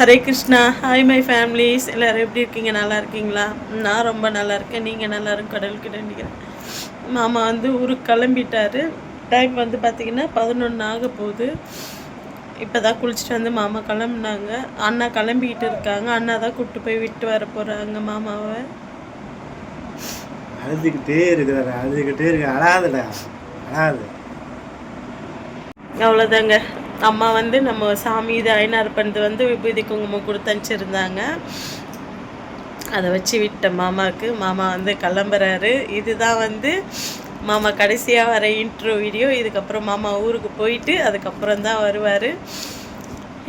Hare Krishna hi my families எல்லோரும் எப்படி இருக்கீங்க? நல்லா இருக்கீங்களா? நான் ரொம்ப நல்லா இருக்கேன். நீங்கள் நல்லா இருக்கும் கடவுளுக்கு நினைக்கிறேன். மாமா வந்து ஊருக்கு கிளம்பிட்டாரு. டைம் வந்து பார்த்திங்கன்னா பதினொன்று ஆக போகுது. இப்போ தான் குளிச்சுட்டு வந்து மாமா கிளம்புனாங்க. அண்ணா கிளம்பிக்கிட்டு இருக்காங்க. அண்ணா தான் கூப்பிட்டு போய் விட்டு வர போகிறாங்க மாமாவை. அழுதுகிட்டே இருக்கிறாரு. அழுதுகிட்டே இருக்கு. அழாதுடா. அழாது. அவ்வளோதாங்க அம்மா வந்து நம்ம சாமி இது ஐநார் பண்ணது வந்து விபூதி குங்குமம் கொடுத்து அனுப்பிச்சிருந்தாங்க. அதை வச்சு விட்ட மாமாவுக்கு மாமா வந்து கிளம்புறாரு. இதுதான் வந்து மாமா கடைசியாக வர இன்ட்ரோ வீடியோ இதுக்கப்புறம் மாமா ஊருக்கு போயிட்டு அதுக்கப்புறம் தான் வருவார்.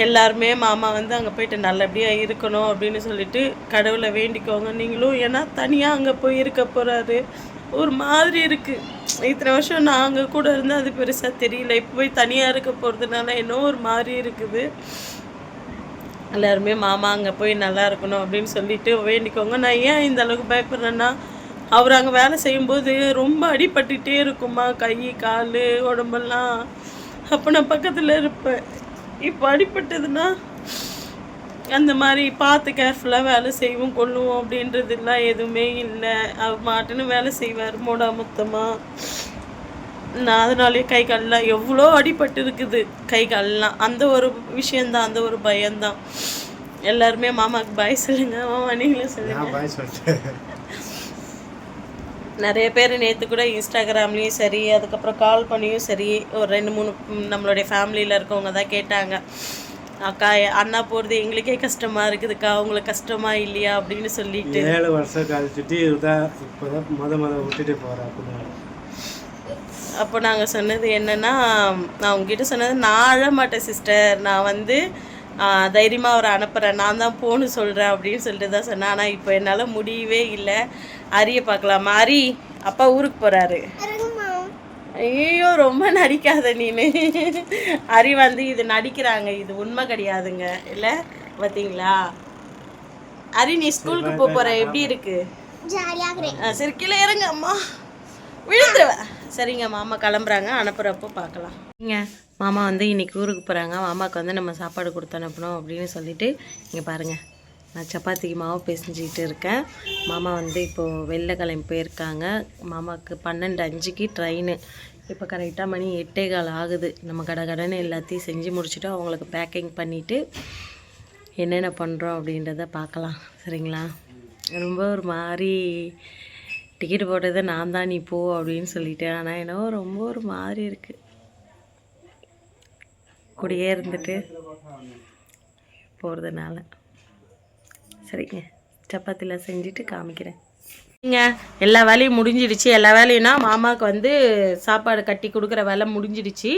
எல்லாருமே மாமா வந்து அங்கே போயிட்டு நல்லபடியாக இருக்கணும் அப்படின்னு சொல்லிட்டு கடவுளை வேண்டிக்கோங்க நீங்களும். ஏன்னா தனியாக அங்கே போய் இருக்க போகிறாரு ஒரு மாதிரி இருக்குது இத்தனை வருஷம் நாங்கள் கூட இருந்தால் அது பெருசாக தெரியல. இப்போ போய் தனியாக இருக்க போகிறதுனால இன்னும் ஒரு மாதிரி இருக்குது. எல்லாருமே மாமா அங்கே போய் நல்லா இருக்கணும் அப்படின்னு சொல்லிட்டு வேண்டிக்கோங்க. நான் ஏன் இந்த அளவுக்கு பயப்படுறேன்னா அவர் அங்கே வேலை செய்யும்போது ரொம்ப அடிபட்டுட்டே இருக்குமா கை கால் உடம்பெல்லாம். அப்போ நான் பக்கத்தில் இருப்பேன். இப்போ அடிபட்டதுன்னா அந்த மாதிரி பார்த்து கேர்ஃபுல்லாக வேலை செய்வோம் கொள்ளுவோம் அப்படின்றதுலாம் எதுவுமே இல்லை. அவர் மாட்டுன்னு வேலை செய்வார் மூடா மொத்தமாக நான் அதனாலே கை கால்லாம் எவ்வளோ அடிபட்டு இருக்குது கை கால்லாம் அந்த ஒரு விஷயந்தான் அந்த ஒரு பயம்தான். எல்லாருமே மாமாவுக்கு பாய் சொல்லுங்க மாமா நீங்களும் சொல்லுங்க. நிறைய பேர் நேற்று கூட இன்ஸ்டாகிராம்லேயும் சரி அதுக்கப்புறம் கால் பண்ணியும் சரி ஒரு ரெண்டு மூணு நம்மளுடைய ஃபேமிலியில் இருக்கவங்க தான் கேட்டாங்க. அக்கா அண்ணா போகிறது எங்களுக்கே கஷ்டமாக இருக்குதுக்கா உங்களுக்கு கஷ்டமா இல்லையா அப்படின்னு சொல்லிட்டு. ஏழு வருஷம் கழிச்சுட்டு இதுதான் இப்போதான் முத முத விட்டுட்டு போகிறேன் அப்போ நாங்கள் சொன்னது என்னென்னா நான் உங்ககிட்ட சொன்னது நான் அழ மாட்டேன் சிஸ்டர் நான் வந்து தைரியமாக அவரை அனுப்புகிறேன் நான் தான் போன்னு சொல்கிறேன் அப்படின்னு சொல்லிட்டு தான் சொன்னேன். ஆனால் இப்போ என்னால் முடியவே இல்லை. அரிய பார்க்கலாமா? அரி அப்பா ஊருக்கு போகிறாரு ஐயோ ரொம்ப நடிக்காத நீனு. அரி வந்து இது நடிக்கிறாங்க இது உண்மை கிடையாதுங்க. இல்லை? பார்த்தீங்களா அரி நீ ஸ்கூலுக்கு போக போகிற எப்படி இருக்கு? சரி கீழே இறங்க அம்மா. விழுந்துருவேன் சரிங்க மாமா கிளம்புறாங்க. அனுப்புகிறப்போ பார்க்கலாம் இங்க மாமா வந்து இன்னைக்கு ஊருக்கு போகிறாங்க மாமாவுக்கு வந்து நம்ம சாப்பாடு கொடுத்து அனுப்பணும் அப்படின்னு சொல்லிட்டு இங்கே பாருங்கள் நான் சப்பாத்திக்கு மாவு பிசைஞ்சிக்கிட்டு இருக்கேன். மாமா வந்து இப்போது வெளில கிளம்பி போயிருக்காங்க. மாமாவுக்கு பன்னெண்டு அஞ்சுக்கு ட்ரெயின் இப்போ கரெக்டாக மணி எட்டே கால் ஆகுது. நம்ம கடை கடனை எல்லாத்தையும் செஞ்சு முடிச்சுட்டு அவங்களுக்கு பேக்கிங் பண்ணிவிட்டு என்னென்ன பண்ணுறோம் அப்படின்றத பார்க்கலாம். சரிங்களா? ரொம்ப ஒரு மாதிரி டிக்கெட் போட்டது நான் தான் நீ போ அப்படின்னு சொல்லிட்டேன். ஆனால் என்னவோ ரொம்ப ஒரு மாதிரி இருக்குது கூடயே இருந்துட்டு போகிறதுனால சரிங்க. சப்பாத்திலாம் செஞ்சுட்டு காமிக்கிறேன். இங்க எல்லா வேலையும் முடிஞ்சிடுச்சு. எல்லா வேலையும்னா மாமாவுக்கு வந்து சாப்பாடு கட்டி கொடுக்குற வேலை முடிஞ்சிடுச்சு.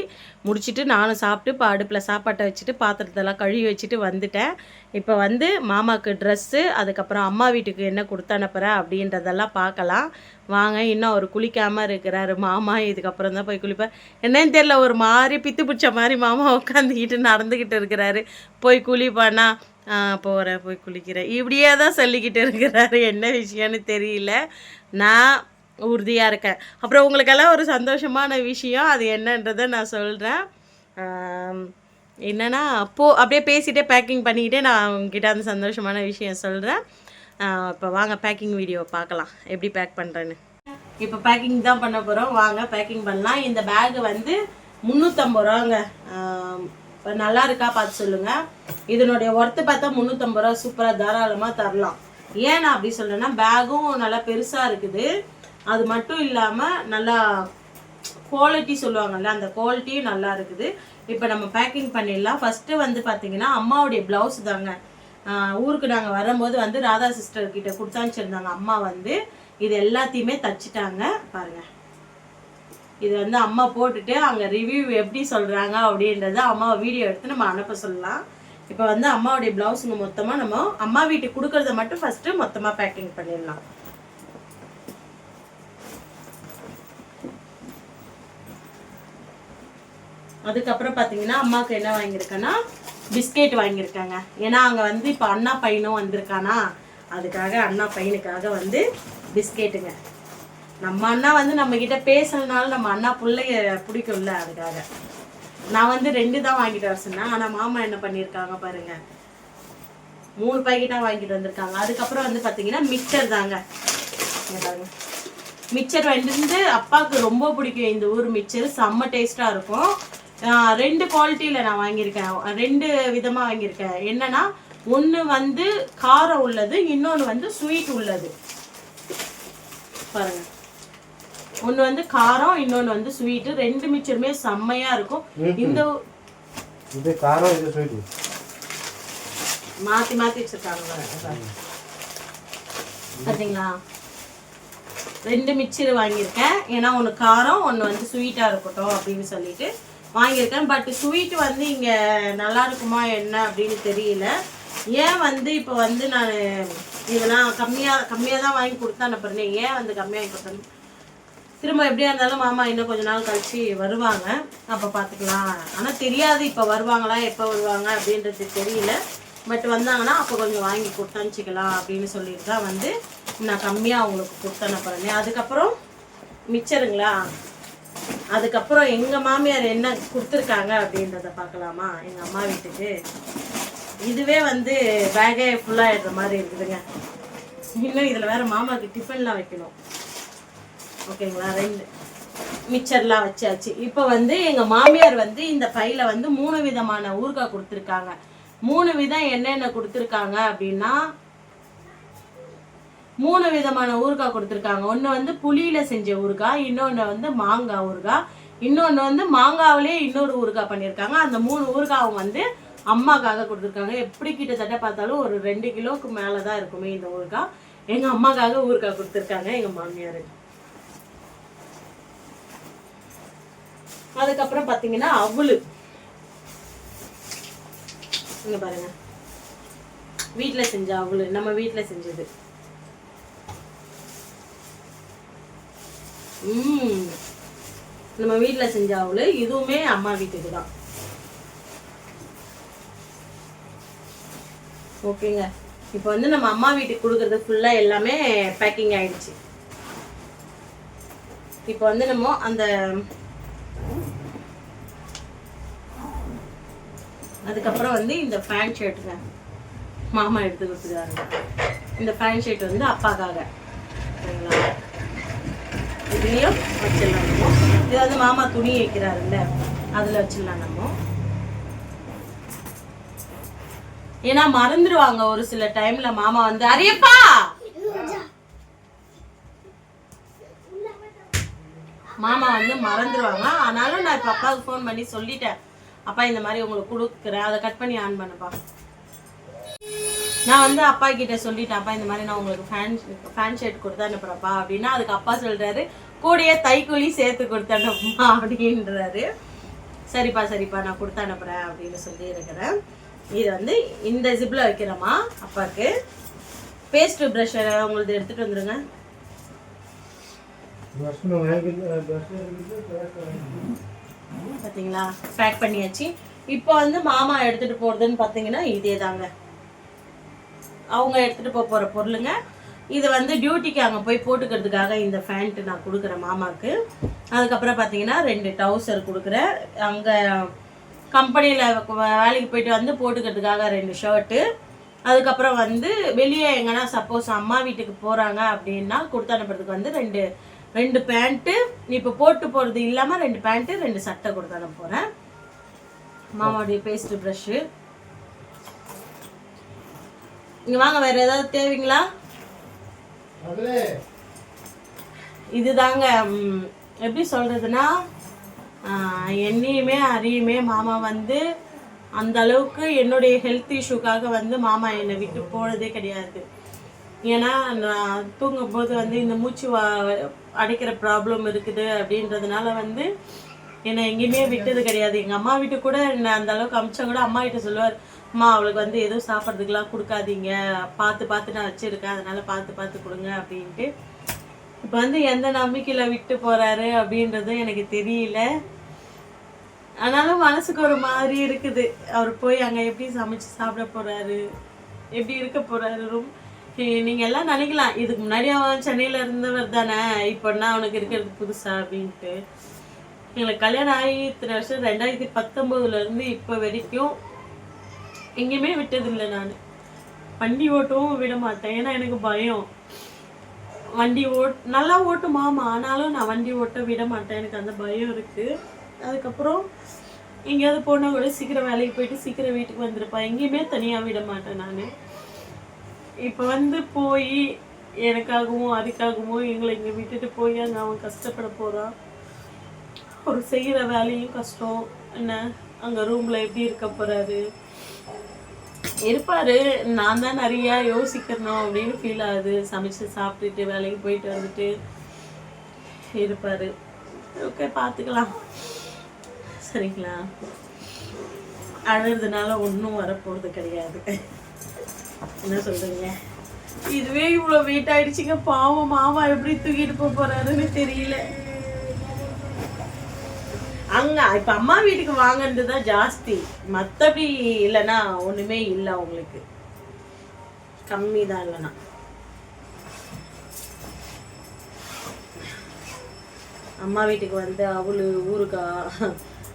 முடிச்சுட்டு நானும் சாப்பிட்டு இப்போ அடுப்பில் சாப்பாட்டை வச்சுட்டு பாத்திரத்தெல்லாம் கழுவி வச்சுட்டு வந்துட்டேன். இப்போ வந்து மாமாவுக்கு ட்ரெஸ்ஸு அதுக்கப்புறம் அம்மா வீட்டுக்கு என்ன கொடுத்து அனுப்புகிறேன் அப்படின்றதெல்லாம் பார்க்கலாம். வாங்க இன்னும் அவர் குளிக்காமல் இருக்கிறாரு. மாமா இதுக்கப்புறம் தான் போய் குளிப்பேன் என்னன்னு தெரியல ஒரு மாதிரி பித்து பிடிச்ச மாதிரி மாமா உட்காந்துக்கிட்டு நடந்துக்கிட்டு இருக்கிறாரு. போய் குளிப்பானா? போகிறேன் போய் குளிக்கிறேன் இப்படியே தான் சொல்லிக்கிட்டு இருக்கிறாரு. என்ன விஷயம்னு தெரியல. நான் உறுதியாக இருக்கேன். அப்புறம் உங்களுக்கெல்லாம் ஒரு சந்தோஷமான விஷயம். அது என்னன்றதை நான் சொல்கிறேன் என்னன்னா போ அப்படியே பேசிகிட்டே பேக்கிங் பண்ணிக்கிட்டே நான் உங்ககிட்ட அந்த சந்தோஷமான விஷயம் சொல்கிறேன் இப்போ வாங்க பேக்கிங் வீடியோ பார்க்கலாம். எப்படி பேக் பண்ணுறேன்னு இப்போ பேக்கிங் தான் பண்ண போகிறோம் வாங்க பேக்கிங் பண்ணலாம். இந்த பேக் வந்து முந்நூற்றம்பது ரூபாங்க. இப்போ நல்லா இருக்கா பார்த்து சொல்லுங்கள் இதனுடைய ஒர்த்து பார்த்தா முந்நூற்றம்பது ரூபா சூப்பராக தாராளமாக தரலாம். ஏன் நான் அப்படி சொல்கிறேன்னா பேகும் நல்லா பெருசாக இருக்குது. அது மட்டும் இல்லாமல் நல்லா குவாலிட்டி சொல்லுவாங்கல்ல அந்த குவாலிட்டியும் நல்லா இருக்குது. இப்போ நம்ம பேக்கிங் பண்ணிடலாம். ஃபஸ்ட்டு வந்து பார்த்தீங்கன்னா அம்மாவுடைய ப்ளவுஸ் தாங்க. ஊருக்கு நாங்கள் வரும்போது வந்து ராதா சிஸ்டர் கிட்ட கொடுத்தாச்சிருந்தாங்க அம்மா வந்து இது எல்லாத்தையுமே தச்சுட்டாங்க. பாருங்கள் இது வந்து அம்மா போட்டுட்டு அங்கே ரிவ்யூ எப்படி சொல்கிறாங்க அப்படின்றத அம்மாவை வீடியோ எடுத்து நம்ம அனுப்ப சொல்லலாம். இப்போ வந்து அம்மாவுடைய ப்ளவுஸுங்க மொத்தமாக நம்ம அம்மா வீட்டுக்கு கொடுக்கறத மட்டும் ஃபஸ்ட்டு மொத்தமாக பேக்கிங் பண்ணிடலாம். அதுக்கப்புறம் பார்த்தீங்கன்னா அம்மாவுக்கு என்ன வாங்கியிருக்கேன்னா பிஸ்கெட் வாங்கியிருக்காங்க. ஏன்னா அங்கே வந்து இப்போ அண்ணா பையனும் வந்திருக்கானா? அதுக்காக அண்ணா பையனுக்காக வந்து பிஸ்கெட்டுங்க. நம்ம அண்ணா வந்து நம்ம கிட்ட பேசலனாலும் நம்ம அண்ணா பிள்ளைய பிடிக்கும்ல அதுக்காக. நான் வந்து ரெண்டு தான் வாங்கிட்டு வர சொன்னேன். ஆனால் மாமா என்ன பண்ணியிருக்காங்க பாருங்க. மூணு பாக்கெட்டாக வாங்கிட்டு வந்திருக்காங்க. அதுக்கப்புறம் வந்து பார்த்தீங்கன்னா மிக்சர் தாங்க. மிக்சர் வந்து அப்பாவுக்கு ரொம்ப பிடிக்கும். இந்த ஊர் மிக்சர் செம்ம டேஸ்ட்டாக இருக்கும். ரெண்டு குவாலிட்டியில் நான் வாங்கியிருக்கேன். ரெண்டு விதமாக வாங்கியிருக்கேன். என்னன்னா ஒன்று வந்து காரம் உள்ளது இன்னொன்று வந்து ஸ்வீட் உள்ளது. பாருங்க. ஒன்று வந்து காரம் இன்னொன்று வந்து ஸ்வீட்டு ரெண்டு மிக்சருமே செம்மையாக இருக்கும். இந்த இது காரம் இது ஸ்வீட்டு மாற்றி மாற்றி வச்சுருக்காங்க. பார்த்தீங்களா ரெண்டு மிக்சர் வாங்கியிருக்கேன். ஏன்னா ஒன்று காரம் ஒன்று வந்து ஸ்வீட்டாக இருக்கட்டும் அப்படின்னு சொல்லிட்டு வாங்கியிருக்கேன். பட் ஸ்வீட் வந்து இங்கே நல்லா இருக்குமா என்ன அப்படின்னு தெரியல. ஏன் வந்து இப்போ வந்து நான் இதெல்லாம் கம்மியாக கம்மியாக தான் வாங்கி கொடுத்தா அனுப்புறேன்? ஏன் வந்து கம்மியாக வாங்கி கொடுத்தேன் திரும்ப எப்படியா இருந்தாலும் மாமா இன்னும் கொஞ்ச நாள் கழிச்சு வருவாங்க. அப்போ பார்த்துக்கலாம் ஆனால் தெரியாது இப்போ வருவாங்களா எப்போ வருவாங்க அப்படின்றது தெரியல. பட் வந்தாங்கன்னா அப்போ கொஞ்சம் வாங்கி கொடுத்தனுச்சிக்கலாம் அப்படின்னு சொல்லிட்டு தான் வந்து நான் கம்மியாக அவங்களுக்கு கொடுத்து அனுப்புறேன். அதுக்கப்புறம் மிச்சருங்களா? அதுக்கப்புறம் எங்கள் மாமியார் என்ன கொடுத்துருக்காங்க அப்படின்றத பார்க்கலாமா? எங்கள் அம்மா வீட்டுக்கு. இதுவே வந்து பேகே ஃபுல்லாகிடுற மாதிரி இருக்குதுங்க. இன்னும் இதில் வேறு மாமாவுக்கு டிஃபன்லாம் வைக்கணும். ஓகேங்களா? ரெண்டு மிச்சர்லாம் வச்சாச்சு. இப்போ வந்து எங்கள் மாமியார் வந்து இந்த பையில வந்து மூணு விதமான ஊறுகாய் கொடுத்துருக்காங்க. மூணு விதம் என்னென்ன கொடுத்துருக்காங்க அப்படின்னா மூணு விதமான ஊறுகாய் கொடுத்துருக்காங்க. ஒன்று வந்து புளியில செஞ்ச ஊறுகாய் இன்னொன்று வந்து மாங்காய் ஊறுகாய் இன்னொன்று வந்து மாங்காவிலே இன்னொரு ஊறுகாய் பண்ணியிருக்காங்க. அந்த மூணு ஊறுகாய் வந்து அம்மாக்காக கொடுத்துருக்காங்க. எப்படி கிட்டத்தட்ட பார்த்தாலும் ஒரு ரெண்டு கிலோவுக்கு மேலே தான் இருக்குமே இந்த ஊறுகாய். எங்கள் அம்மாக்காக ஊறுகாய் கொடுத்துருக்காங்க எங்கள் மாமியாருக்கு அதுக்கப்புறம் பார்த்தீங்கன்னா அவலு இங்க பாருங்க. வீட்டில் செஞ்ச அவலு நம்ம வீட்டில் செஞ்சது. ம் நம்ம வீட்டில் செஞ்ச அவலு இதுவுமே அம்மா வீட்டுக்கு தான். ஓகேங்க. இப்போ வந்து நம்ம அம்மா வீட்டுக்கு கொடுக்கறது ஃபுல்லாக எல்லாமே பேக்கிங் ஆயிடுச்சு. இப்போ வந்து நம்ம அந்த அதுக்கப்புறம் வந்து இந்த பேண்ட் ஷர்ட்டுங்க மாமா எடுத்து கொடுத்துருக்காங்க இந்த பேண்ட் ஷர்ட் வந்து அப்பாக்காக. சரிங்களா? இதுலேயும் வச்சிடலாம் நம்ம. இது வந்து மாமா துணி வைக்கிறாருல்ல. அதில் வச்சிடலாம் நம்ம. ஏன்னா மறந்துடுவாங்க ஒரு சில டைம்ல மாமா வந்து அரியப்பா! மாமா வந்து மறந்துடுவாங்க ஆனாலும் நான் இப்போ அப்பாவுக்கு ஃபோன் பண்ணி சொல்லிட்டேன். அப்பா இந்த மாதிரி உங்களுக்கு கொடுக்குறேன். அதை கட் பண்ணி ஆன் பண்ணுப்பா. நான் வந்து அப்பா கிட்ட சொல்லிட்டேன் அப்பா இந்த மாதிரி நான் உங்களுக்கு ஃபேன் ஃபேன் ஷர்ட் கொடுத்து அனுப்புறப்பா அப்படின்னா அதுக்கு அப்பா சொல்றாரு கூடயே தைக்கூலி சேர்த்து கொடுத்து அனுப்புமா அப்படின்றாரு. சரிப்பா சரிப்பா நான் கொடுத்து அனுப்புறேன் அப்படின்னு சொல்லி இருக்கிறேன். இது வந்து இந்த ஜிப்பில் வைக்கிறோமா அப்பாவுக்கு பேஸ்ட் ப்ரஷ் உங்களுக்கு எடுத்துட்டு வந்துருங்க. பஸ்ஸில் பார்த்தீங்களா பேக் பண்ணியாச்சு. இப்போ வந்து மாமா எடுத்துட்டு போகிறதுன்னு பார்த்தீங்கன்னா இதே தாங்க அவங்க எடுத்துட்டு போக பொருளுங்க. இது வந்து டியூட்டிக்கு அங்கே போய் போட்டுக்கிறதுக்காக இந்த ஃபேண்ட்டு நான் கொடுக்குறேன் மாமாவுக்கு அதுக்கப்புறம் பார்த்தீங்கன்னா ரெண்டு டவுசர் கொடுக்குறேன். அங்கே கம்பெனியில் வேலைக்கு போயிட்டு வந்து போட்டுக்கிறதுக்காக ரெண்டு ஷர்ட்டு அதுக்கப்புறம் வந்து வெளியே எங்கன்னா சப்போஸ் அம்மா வீட்டுக்கு போகிறாங்க அப்படின்னா கொடுத்து அனுப்புறதுக்கு வந்து ரெண்டு ரெண்டு பேண்ட்டு இப்போ போட்டு போகிறது இல்லாமல் ரெண்டு பேண்ட்டு ரெண்டு சட்டை கொடுத்து போகிறேன் மாமாவுடைய பேஸ்ட் ப்ரஷ்ஷு இங்கே வாங்க வேறு ஏதாவது தேவைங்களா? இதுதாங்க எப்படி சொல்கிறதுனா என்னையுமே அறியுமே மாமா வந்து அந்த அளவுக்கு என்னுடைய ஹெல்த் இஷ்யூக்காக வந்து மாமா என்னை விட்டு போனதே கிடையாது. ஏன்னா நான் தூங்கும்போது வந்து இந்த மூச்சு வா அடைக்கிற ப்ராப்ளம் இருக்குது அப்படின்றதுனால வந்து என்னை எங்கேயுமே விட்டது கிடையாது. எங்கள் அம்மா வீட்டுக்கு கூட என்னை அந்த அளவுக்கு அமிச்சா கூட அம்மா கிட்ட சொல்லுவார் அம்மா அவளுக்கு வந்து எதுவும் சாப்பிட்றதுக்கெலாம் கொடுக்காதீங்க. பார்த்து பார்த்து நான் வச்சுருக்கேன். அதனால பார்த்து பார்த்து கொடுங்க அப்படின்ட்டு. இப்போ வந்து எந்த நம்பிக்கையில் விட்டு போகிறாரு அப்படின்றதும் எனக்கு தெரியல. ஆனாலும் மனசுக்கு ஒரு மாதிரி இருக்குது. அவர் போய் அங்கே எப்படி சமைச்சு சாப்பிட போகிறாரு எப்படி இருக்க போகிறாரு ரொம்ப நீங்கள் எல்லாம் நினைக்கலாம் இதுக்கு முன்னாடி அவன் சென்னையில் இருந்தவர் தானே. இப்போன்னா அவனுக்கு இருக்கிறது புதுசா அப்படின்ட்டு. எங்களுக்கு கல்யாணம் ஆகி இத்தனை வருஷம் ரெண்டாயிரத்தி பத்தொம்போதுலேருந்து இப்போ வரைக்கும் எங்கேயுமே விட்டதில்லை நான். வண்டி ஓட்டவும் விட மாட்டேன். ஏன்னா எனக்கு பயம். வண்டி ஓட் நல்லா ஓட்டும் மாமா. ஆனாலும் நான் வண்டி ஓட்ட விட மாட்டேன். எனக்கு அந்த பயம் இருக்கு. அதுக்கப்புறம் எங்கேயாவது போனால் கூட சீக்கிரம் வேலைக்கு போயிட்டு சீக்கிரம் வீட்டுக்கு வந்திருப்பா எங்கேயுமே தனியாக விட மாட்டேன் நான். இப்போ வந்து போய் எனக்காகவும் அதுக்காகவும் எங்களை இங்கே விட்டுட்டு போய் அங்கே அவன் கஷ்டப்பட போகிறான் ஒரு செய்கிற வேலையும் கஷ்டம். என்ன? அங்கே ரூமில் எப்படி இருக்க போகிறாரு இருப்பாரு. நான் தான் நிறையா யோசிக்கணும் அப்படின்னு ஃபீல் ஆகுது. சமைச்சு சாப்பிட்டுட்டு வேலைக்கு போயிட்டு வந்துட்டு இருப்பாரு. ஓகே பார்த்துக்கலாம் சரிங்களா? அழுறதுனால ஒன்றும் வரப்போகிறது கிடையாது. என்ன சொல்றீங்க? இதுவே இவ்வளோ வெயிட் ஆயிடுச்சுங்க. பாவம் மாமா எப்படி தூக்கிட்டு போக போறாருன்னு தெரியல. அங்க இப்ப அம்மா வீட்டுக்கு வாங்கினது தான் ஜாஸ்தி. மத்தபடி இல்லைன்னா ஒண்ணுமே இல்லை அவங்களுக்கு. கம்மி தான் இல்லைன்னா. அம்மா வீட்டுக்கு வந்து அவளு ஊறுகாய்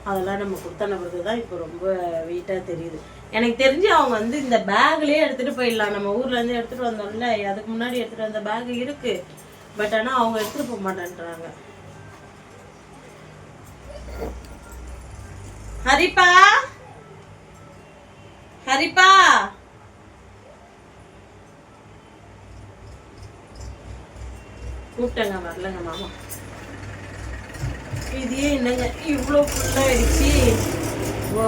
அதெல்லாம் நம்ம கொடுத்த நபருக்கு தான் இப்போ ரொம்ப வெயிட்டாக தெரியுது. எனக்கு தெரிஞ்சு அவங்க வந்து இந்த பேக்லேயே எடுத்துகிட்டு போயிடலாம். நம்ம ஊர்ல இருந்து எடுத்துகிட்டு வந்தோம்ல அதுக்கு முன்னாடி எடுத்துகிட்டு வந்த பேக் இருக்கு. பட் ஆனால் அவங்க எடுத்துகிட்டு போக மாட்டேன்றாங்க. ஹரிப்பா? ஹரிப்பா? கூப்பிட்டேங்க வரலங்க மாமா. இதே என்னங்க இவ்வளோ ஃபுல்லாகிடுச்சு ஓ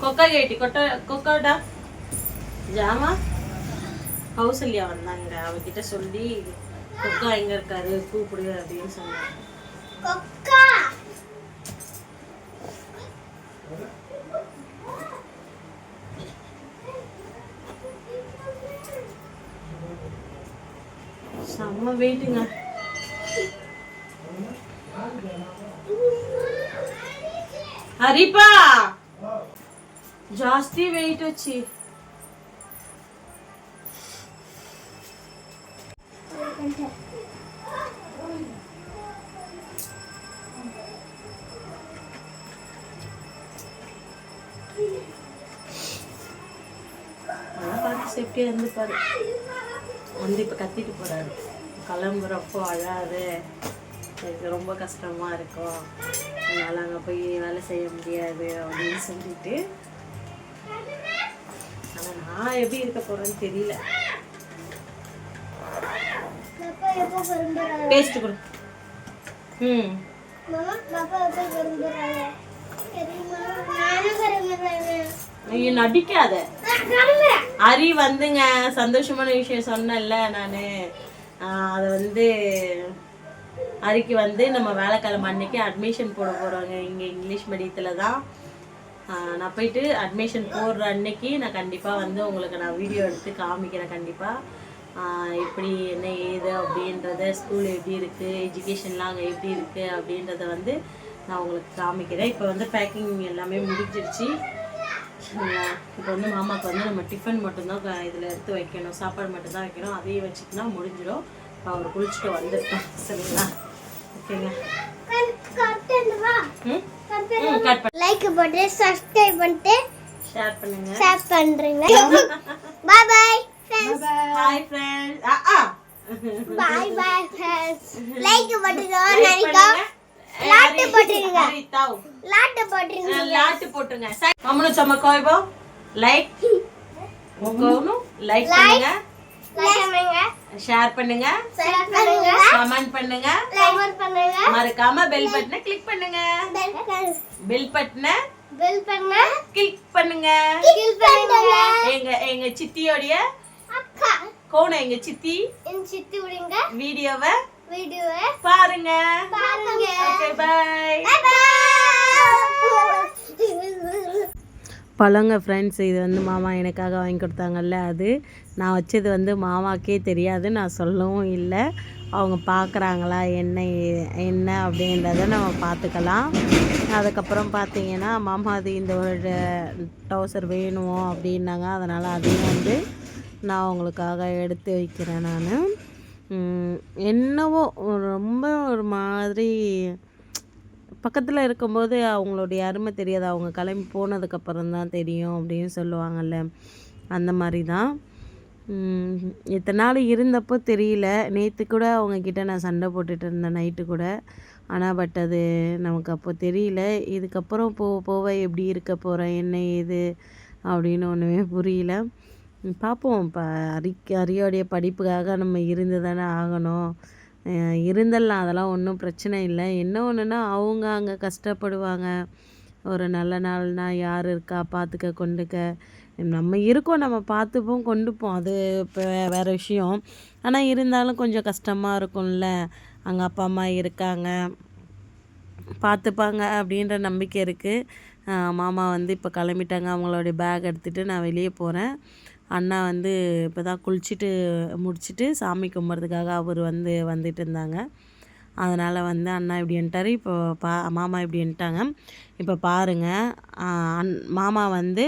கொக்கா கேட்டி கொட்டை கொக்காடா ஜாமா கௌசல்யா வந்தாங்க அவகிட்ட சொல்லி கொக்கா எங்க இருக்காரு கூப்பிடு அப்படின்னு சொன்னாங்க செம்ம வெயிட்டுங்க హరిపా జాస్తి వెయిట్ వచ్చి பார்த்து சேஃப்டியாக இருந்துப்பாரு வந்து இப்போ கத்திட்டு போறாரு கிளம்புறப்போ அழாது எனக்கு ரொம்ப கஷ்டமா இருக்கும் அதனால அங்கே போய் வேலை செய்ய முடியாது அப்படின்னு சொல்லிட்டு ஆனால் நான் எப்படி இருக்க போறேன்னு தெரியல. பேஸ்ட் கொடு. ம். ஐயோ நடிக்காத. ஹரி வந்துங்க. சந்தோஷமான விஷயம் சொன்னேன்ல நான். அதை வந்து ஹரிக்கு வந்து நம்ம வேலைக்கிழமை அன்னைக்கு அட்மிஷன் போட போகிறோங்க இங்கே இங்கிலீஷ் மீடியத்தில் தான். நான் போயிட்டு அட்மிஷன் போடுற அன்னைக்கு நான் கண்டிப்பாக வந்து உங்களுக்கு நான் வீடியோ எடுத்து காமிக்கிறேன் கண்டிப்பாக எப்படி என்ன ஏது அப்படின்றத ஸ்கூல் எப்படி இருக்குது எஜுகேஷன்லாம் அங்கே எப்படி இருக்குது அப்படின்றத வந்து நான் உங்களுக்கு காமிக்கிறேன். இப்போ வந்து பேக்கிங் எல்லாமே முடிஞ்சிருச்சு. இப்போ வந்து மாமாவுக்கு வந்து நம்ம டிஃபன் மட்டும்தான் இதில் எடுத்து வைக்கணும் சாப்பாடு மட்டும்தான் வைக்கணும். அதையும் வச்சுக்கினா முடிஞ்சிடும். இப்போ அவர் குளிச்சுட்டு வந்துருக்கோம் சரிங்களா? லைக் போட்டு சப்ஸ்கிரைப் பண்ணிட்டு ஷேர் பண்ணுங்க. ஷேர் பண்றீங்க. Bye bye friends hi friends ஆ ஆ. பை பை ஃப்ரெண்ட்ஸ் லைக் போட்டுங்க நரிக்கா லாட்டு போட்டுருங்க. லாட்டு போட்டுருங்க. லாட்டு போட்டுருங்க. அம்மனு சம கோயபோ லைக் கோனு லைக் பண்ணுங்க. லைக் பண்ணுங்க. ஷேர் பண்ணுங்க. கமெண்ட் பண்ணுங்க. மறக்காம பெல் பட்டனை கிளிக் பண்ணுங்க. பெல் பட்டனை பெல் பண்ணுங்க. கிளிக் பண்ணுங்க. எங்க எங்க சித்தியோடைய அக்கா. கோண எங்க சித்தி என் சித்தி வீடியோவை வீடியோவை பாருங்க. பாருங்க. ஓகே பாய் பாய் பழங்க ஃப்ரெண்ட்ஸ் இது வந்து மாமா எனக்காக வாங்கி கொடுத்தாங்கல்ல அது. நான் வச்சது வந்து மாமாக்கே தெரியாது நான் சொல்லவும் இல்லை. அவங்க பார்க்குறாங்களா என்ன என்ன அப்படின்றத நம்ம பார்த்துக்கலாம் அதுக்கப்புறம் பார்த்தீங்கன்னா மாமா அது இந்த ஒரு டவுசர் வேணும் அப்படின்னாங்க. அதனால் அதையும் வந்து நான் அவங்களுக்காக எடுத்து வைக்கிறேன் நான். என்னவோ ரொம்ப ஒரு மாதிரி பக்கத்தில் இருக்கும்போது அவங்களுடைய அருமை தெரியாது. அவங்க கிளம்பி போனதுக்கப்புறம் தான் தெரியும் அப்படின்னு சொல்லுவாங்கல்ல. அந்த மாதிரி தான் இத்தனை நாள் இருந்தப்போ தெரியல. நேற்று கூட அவங்கக்கிட்ட நான் சண்டை போட்டுட்டு இருந்தேன் நைட்டு கூட. ஆனால் பட் அது நமக்கு அப்போ தெரியல. இதுக்கப்புறம் போக போக எப்படி இருக்க போகிறேன் என்ன ஏது அப்படின்னு ஒன்றுமே புரியல. பார்ப்போம் இப்போ அரி அரியோடைய படிப்புக்காக நம்ம இருந்து தானே ஆகணும். இருந்துடலாம் அதெல்லாம் ஒன்றும் பிரச்சனை இல்லை. என்ன ஒன்றுனா அவங்க அங்கே கஷ்டப்படுவாங்க. ஒரு நல்ல நாள்னா யார் இருக்கா பார்த்துக்க கொண்டுக்க. நம்ம இருக்கோம் நம்ம பார்த்துப்போம் கொண்டுப்போம். அது இப்போ வேறு விஷயம். ஆனால் இருந்தாலும் கொஞ்சம் கஷ்டமாக இருக்கும்ல. அங்கே அப்பா அம்மா இருக்காங்க. பார்த்துப்பாங்க அப்படின்ற நம்பிக்கை இருக்குது மாமா வந்து இப்போ கிளம்பிட்டாங்க. அவங்களுடைய பேக் எடுத்துகிட்டு நான் வெளியே போகிறேன் அண்ணா வந்து இப்போ தான் குளிச்சுட்டு முடிச்சுட்டு சாமி கும்பிட்றதுக்காக அவர் வந்து வந்துட்டு இருந்தாங்க. அதனால் வந்து அண்ணா இப்படி இப்போ பா மாமா இப்படி இப்போ பாருங்கள் அன் மாமா வந்து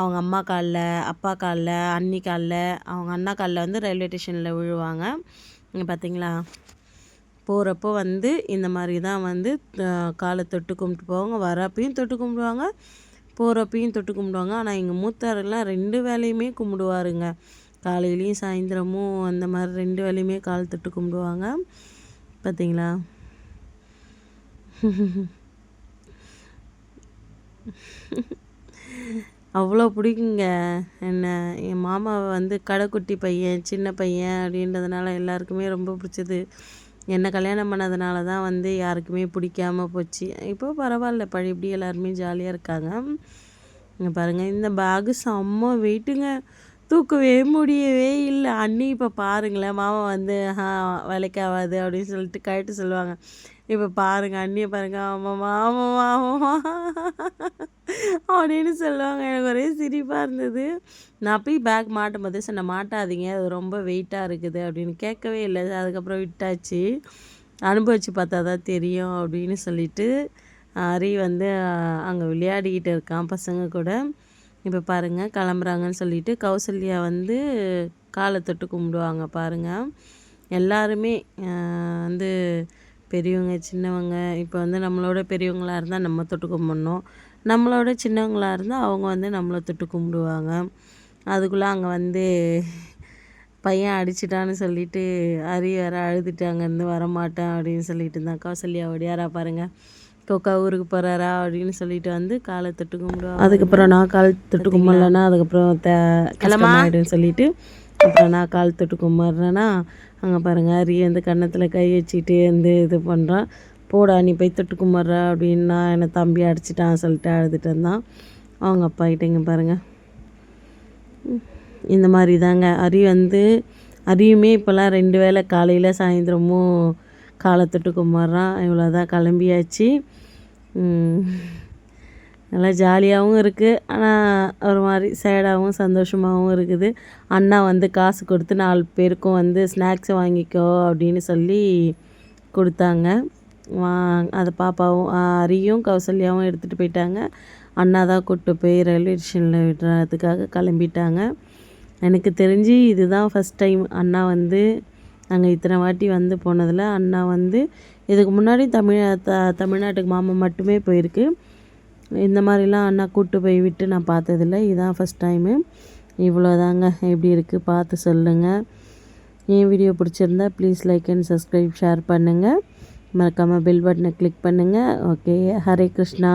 அவங்க அம்மா காலில் அப்பா காலில் அண்ணி காலில் அவங்க அண்ணா காலில் வந்து ரயில்வே ஸ்டேஷனில் விழுவாங்க. இங்கே பார்த்தீங்களா போகிறப்போ வந்து இந்த மாதிரி தான் வந்து காலை தொட்டு கும்பிட்டு போவாங்க. வரப்பையும் தொட்டு கும்பிடுவாங்க. போகிறப்பையும் தொட்டு கும்பிடுவாங்க. ஆனால் எங்கள் மூத்தாரெல்லாம் ரெண்டு வேலையுமே கும்பிடுவாருங்க. காலையிலையும் சாயந்தரமும் அந்த மாதிரி ரெண்டு வேலையுமே கால் தொட்டு கும்பிடுவாங்க. பார்த்தீங்களா அவ்வளோ பிடிக்குங்க. என்ன என் மாமாவை வந்து கடைக்குட்டி பையன் சின்ன பையன் அப்படின்றதுனால எல்லாருக்குமே ரொம்ப பிடிச்சது. என்னை கல்யாணம் பண்ணதுனால தான் வந்து யாருக்குமே பிடிக்காம போச்சு. இப்போ பரவாயில்ல பழையபடி எல்லாருமே ஜாலியாக இருக்காங்க. இங்கே பாருங்கள் இந்த பேகு செம்ம வெயிட்டுங்க தூக்கவே முடியவே இல்லை. அண்ணி இப்போ பாருங்களேன் மாமா வந்து ஆ வேலைக்கு ஆகாது அப்படின்னு சொல்லிட்டு கழட்டு சொல்லுவாங்க. இப்போ பாருங்க அண்ணியை பாருங்க. ஆமாம்மா ஆமாம்மா ஆமாம்மா அப்படின்னு சொல்லுவாங்க. எனக்கு ஒரே சிரிப்பாக இருந்தது. நான் போய் பேக் மாட்டும் போது சொன்ன மாட்டாதீங்க அது ரொம்ப வெயிட்டாக இருக்குது அப்படின்னு கேட்கவே இல்லை. அதுக்கப்புறம் விட்டாச்சு. அனுபவிச்சு பார்த்தா தான் தெரியும் அப்படின்னு சொல்லிட்டு ஹரி வந்து அங்கே விளையாடிக்கிட்டு இருக்கான் பசங்க கூட. இப்போ பாருங்கள் கிளம்புறாங்கன்னு சொல்லிட்டு கௌசல்யா வந்து காலை தொட்டு கும்பிடுவாங்க பாருங்கள் எல்லாருமே வந்து பெரியவங்க சின்னவங்க இப்போ வந்து நம்மளோட பெரியவங்களா இருந்தால் நம்ம தொட்டு கும்பிடணும். நம்மளோட சின்னவங்களா இருந்தால் அவங்க வந்து நம்மளை தொட்டு கும்பிடுவாங்க. அதுக்குள்ளே அங்கே வந்து பையன் அடிச்சிட்டான்னு சொல்லிட்டு ஹரி வேற அழுதுட்டு அங்கேருந்து வரமாட்டேன் அப்படின்னு சொல்லிட்டு இருந்தான். கௌசல்யா ஒடியாரா பாருங்க. கொக்கா ஊருக்கு போகிறாரா அப்படின்னு சொல்லிட்டு வந்து காலை தொட்டு கும்பிடுவாங்க. அதுக்கப்புறம் நான் கால் தொட்டு கும்பிடலன்னா அதுக்கப்புறம் த சொல்லிட்டு அப்புறம் நான் கால் தொட்டு கும்பிட்றேன்னா அங்கே பாருங்க அரிய வந்து கன்னத்தில் கை வச்சுக்கிட்டே வந்து இது பண்ணுறான் போடா நீ போய் தொட்டு கும்பிட்ற அப்படின்னா என்னை தம்பி அடிச்சிட்டான் சொல்லிட்டு அழுதுட்டு இருந்தான். அவங்க அப்பா கிட்டேங்க பாருங்கள் இந்த மாதிரி தாங்க அரி வந்து அரியுமே இப்போல்லாம் ரெண்டு வேளை காலையில் சாயந்தரமும் காலை தொட்டு கும்பிட்றான் இவ்வளோ தான் கிளம்பியாச்சு நல்லா ஜாலியாகவும் இருக்குது ஆனால் ஒரு மாதிரி சேடாகவும் சந்தோஷமாகவும் இருக்குது. அண்ணா வந்து காசு கொடுத்து நாலு பேருக்கும் வந்து ஸ்நாக்ஸ் வாங்கிக்கோ அப்படின்னு சொல்லி கொடுத்தாங்க. வா அதை பாப்பாவும் அரியும் கௌசல்யாவும் எடுத்துகிட்டு போயிட்டாங்க. அண்ணா தான் கூப்பிட்டு போய் ரயில்வே ஸ்டேஷனில் விடுறதுக்காக கிளம்பிட்டாங்க. எனக்கு தெரிஞ்சு இதுதான் ஃபஸ்ட் டைம் அண்ணா வந்து நாங்கள் இத்தனை வாட்டி வந்து போனதில் அண்ணா வந்து இதுக்கு முன்னாடி தமிழ் த தமிழ்நாட்டுக்கு மாமா மட்டுமே போயிருக்கு. இந்த மாதிரிலாம் அண்ணா கூப்பிட்டு போய் விட்டு நான் பார்த்ததில்ல. இதுதான் ஃபஸ்ட் டைமு இவ்வளோதாங்க. எப்படி இருக்குது பார்த்து சொல்லுங்கள் என் வீடியோ பிடிச்சிருந்தா please like and subscribe share பண்ணுங்கள் மறக்காமல் பெல் பட்டனை கிளிக் பண்ணுங்கள் ஓகே ஹரே கிருஷ்ணா.